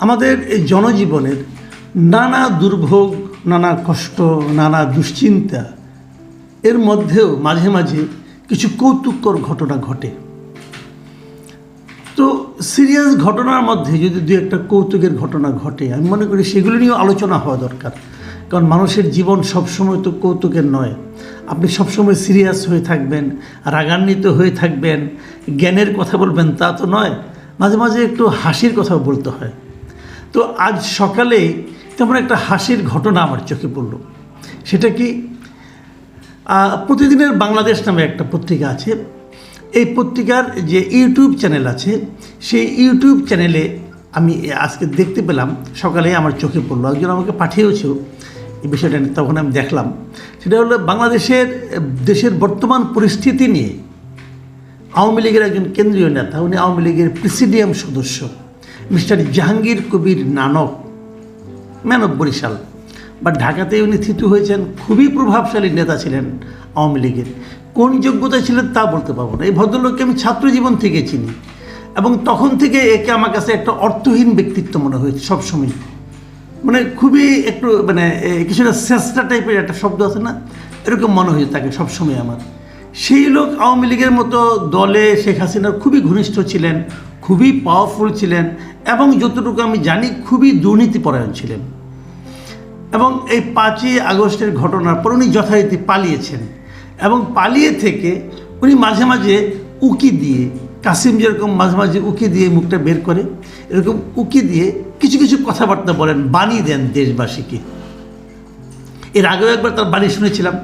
আমাদের এই জনজীবনের নানা দুর্ভোগ, নানা কষ্ট, নানা দুশ্চিন্তা, এর মধ্যেও মাঝে মাঝে কিছু কৌতুককর ঘটনা ঘটে। তো সিরিয়াস ঘটনার মধ্যে যদি দু একটা কৌতুকের ঘটনা ঘটে, আমি মনে করি সেগুলো নিয়েও আলোচনা হওয়া দরকার। কারণ মানুষের জীবন সবসময় তো কৌতুকের নয়। আপনি সবসময় সিরিয়াস হয়ে থাকবেন, রাগান্বিত হয়ে থাকবেন, জ্ঞানের কথা বলবেন, তা তো নয়। মাঝে মাঝে একটু হাসির কথা বলতে হয়। তো আজ সকালে তেমন একটা হাসির ঘটনা আমার চোখে পড়ল। সেটা কি প্রতিদিনের বাংলাদেশ নামে একটা পত্রিকা আছে। এই পত্রিকার যে ইউটিউব চ্যানেল আছে, সেই ইউটিউব চ্যানেলে আমি আজকে দেখতে পেলাম, সকালে আমার চোখে পড়ল। একজন আমাকে পাঠিয়েছেও এই বিষয়টা তখন আমি দেখলাম। সেটা হলো বাংলাদেশের, দেশের বর্তমান পরিস্থিতি নিয়ে আওয়ামী লীগের একজন কেন্দ্রীয় নেতা, উনি আওয়ামী লীগের প্রেসিডিয়াম সদস্য। Mister Jahangir Kabir Nanak man of Barishal. বা ঢাকাতে উনি থিতু হয়েছেন, খুবই প্রভাবশালী নেতা ছিলেন আওয়ামী লীগের। কোন যোগ্যতা ছিলেন তা বলতে পারব না। এই ভদ্রলোককে আমি ছাত্র জীবন থেকে চিনি এবং তখন থেকে একে আমার কাছে একটা অর্থহীন ব্যক্তিত্ব মনে হয়েছে সবসময়। মানে খুবই একটু মানে কিছুটা চেষ্টা টাইপের একটা শব্দ আছে না? এরকম মনে হয়েছে তাকে সবসময় আমার। সেই লোক আওয়ামী লীগের মতো দলে শেখ হাসিনার খুবই ঘনিষ্ঠ ছিলেন, খুবই পাওয়ারফুল ছিলেন এবং যতটুকু আমি জানি খুবই দুর্নীতিপরায়ণ ছিলেন। এবং এই পাঁচই আগস্টের ঘটনার পর উনি যথারীতি পালিয়েছেন এবং পালিয়ে থেকে উনি মাঝে মাঝে উকি দিয়ে, কাসিম যেরকম মাঝে মাঝে উকি দিয়ে মুখটা বের করে, এরকম উকি দিয়ে কিছু কিছু কথাবার্তা বলেন, বাণী দেন দেশবাসীকে। এর আগেও একবার তার বাণী শুনেছিলাম,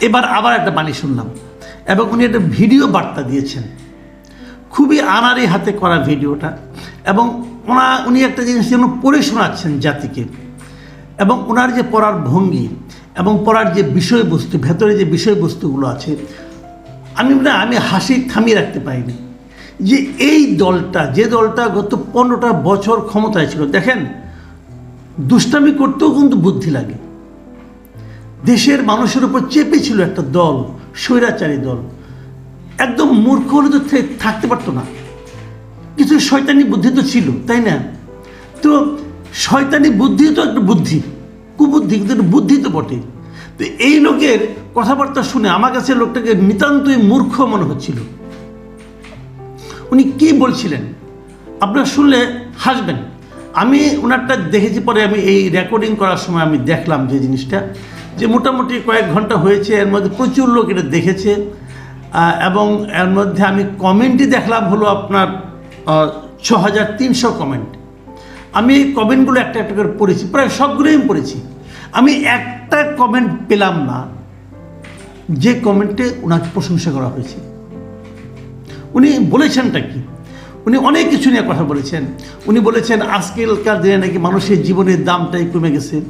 এবার আবার একটা বাণী শুনলাম। এবং উনি একটা ভিডিও বার্তা দিয়েছেন। খুবই আনারি হাতে করা ভিডিওটা। এবং ওনা, উনি একটা জিনিস যেন পড়ে শোনাচ্ছেন জাতিকে। এবং ওনার যে পড়ার ভঙ্গি এবং পড়ার যে বিষয়বস্তু, ভেতরে যে বিষয়বস্তুগুলো আছে, আমি না, আমি হাসি থামিয়ে রাখতে পারিনি। যে এই দলটা, যে দলটা গত পনেরোটা বছর ক্ষমতায় ছিল, দেখেন, দুষ্টামি করতেও কিন্তু বুদ্ধি লাগে। দেশের মানুষের উপর চেপে ছিল একটা দল স্বৈরাচারী দল। একদম মূর্খ হলে তো থাকতে পারতো না। কিছু শয়তানি বুদ্ধি তো ছিল, তাই না? তো শয়তানি বুদ্ধি তো একটা বুদ্ধি, কুবুদ্ধি, কিন্তু বুদ্ধি তো বটে। তো এই লোকের কথাবার্তা শুনে আমার কাছে লোকটাকে নিতান্তই মূর্খ মনে হচ্ছিল। উনি কি বলছিলেন? আপনারা শুনলে হাসবেন। আমি ওনারটা দেখেছি পরে আমি এই রেকর্ডিং করার সময় আমি দেখলাম যে জিনিসটা। যে মোটামুটি কয়েক ঘণ্টা হয়েছে, এর মধ্যে প্রচুর লোক এটা দেখেছে। এবং এর মধ্যে আমি কমেন্টই দেখলাম হলো আপনার ছ হাজার তিনশো কমেন্ট। আমি এই কমেন্টগুলো একটা একটা করে পড়েছি, প্রায় সবগুলোই আমি পড়েছি। আমি একটা কমেন্ট পেলাম না, যে কমেন্টে ওনাকে প্রশংসা করা হয়েছে। উনি বলেছেনটা কি? উনি অনেক কিছু নিয়ে কথা বলেছেন। উনি বলেছেন, আজকালকার দিনে নাকি মানুষের জীবনের দামটাই কমে গেছে।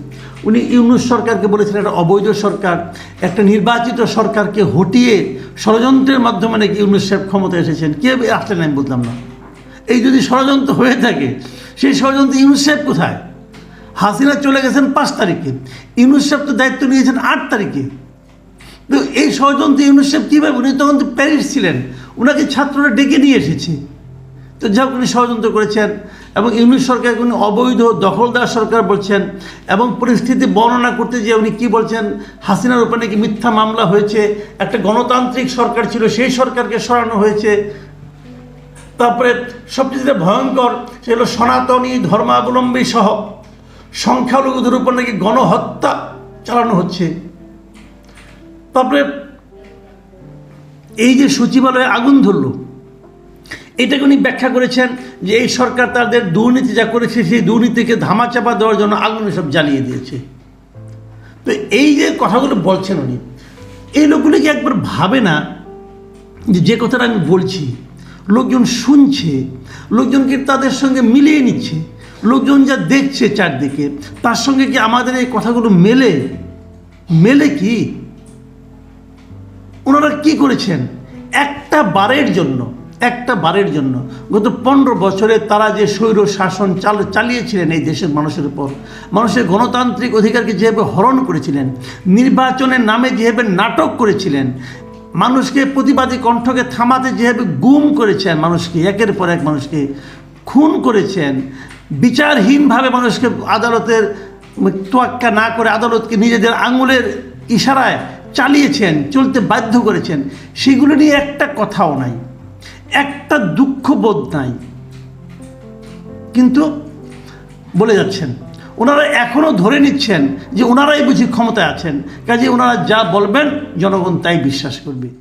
উনি ইউনুস সরকারকে বলেছেন একটা অবৈধ সরকার। একটা নির্বাচিত সরকারকে হটিয়ে ষড়যন্ত্রের মাধ্যমে নাকি ইউনুস সাহেব ক্ষমতায় এসেছেন। কে আসলেন আমি বুঝলাম না। এই যদি ষড়যন্ত্র হয়ে থাকে, সেই ষড়যন্ত্র ইউনুস সাহেব কোথায়? হাসিনা চলে গেছেন পাঁচ তারিখে। ইউনুস সাহেব তো দায়িত্ব নিয়েছেন আট তারিখে। তো এই ষড়যন্ত্র ইউনুস সাহেব কীভাবে, উনি তখন তো প্যারিস ছিলেন। ওনাকে ছাত্ররা ডেকে নিয়ে এসেছে। তো যা হোক উনি ষড়যন্ত্র করেছেন এবং ইউনিট সরকার উনি অবৈধ দখলদার সরকার বলছেন এবং পরিস্থিতি বর্ণনা করতে গিয়ে উনি কী বলছেন? হাসিনার উপরে নাকি মিথ্যা মামলা হয়েছে, একটা গণতান্ত্রিক সরকার ছিল, সেই সরকারকে সরানো হয়েছে। তারপরে সবচেয়ে যেটা ভয়ঙ্কর সেগুলো সনাতনী ধর্মাবলম্বী সহ সংখ্যালঘুদের উপর নাকি গণহত্যা চালানো হচ্ছে। তারপরে এই যে সচিবালয়ে আগুন ধরলো এটাকে উনি ব্যাখ্যা করেছেন যে এই সরকার তাদের দুর্নীতি যা করেছে, সেই দুর্নীতিকে ধামাচাপা দেওয়ার জন্য আগুন সব জ্বালিয়ে দিয়েছে। তো এই যে কথাগুলো বলছেন উনি, এই লোকগুলো কি একবার ভাবে না যে যে কথাটা আমি বলছি, লোকজন শুনছে লোকজনকে তাদের সঙ্গে মিলিয়ে নিচ্ছে, লোকজন যা দেখছে চারদিকে, তার সঙ্গে কি আমাদের এই কথাগুলো মেলে? মেলে কি? ওনারা কি করেছেন? একটা বারের জন্য একটা বারের জন্য। গত পনেরো বছরে তারা যে স্বৈর শাসন চাল চালিয়েছিলেন এই দেশের মানুষের উপর, মানুষের গণতান্ত্রিক অধিকারকে যেভাবে হরণ করেছিলেন, নির্বাচনের নামে যেভাবে নাটক করেছিলেন, মানুষকে প্রতিবাদী কণ্ঠকে থামাতে যেভাবে গুম করেছেন মানুষকে, একের পর এক মানুষকে, খুন করেছেন, বিচারহীনভাবে মানুষকে আদালতের তোয়াক্কা না করে আদালতকে নিজেদের আঙুলের ইশারায় চালিয়েছেন, চলতে বাধ্য করেছেন, সেগুলো নিয়ে একটা কথাও নাই। একটা দুঃখবোধ নাই। কিন্তু বলে যাচ্ছেন, ওনারা এখনও ধরে নিচ্ছেন যে ওনারাই বুঝি ক্ষমতায় আছেন। কাজে ওনারা যা বলবেন, জনগণ তাই বিশ্বাস করবে।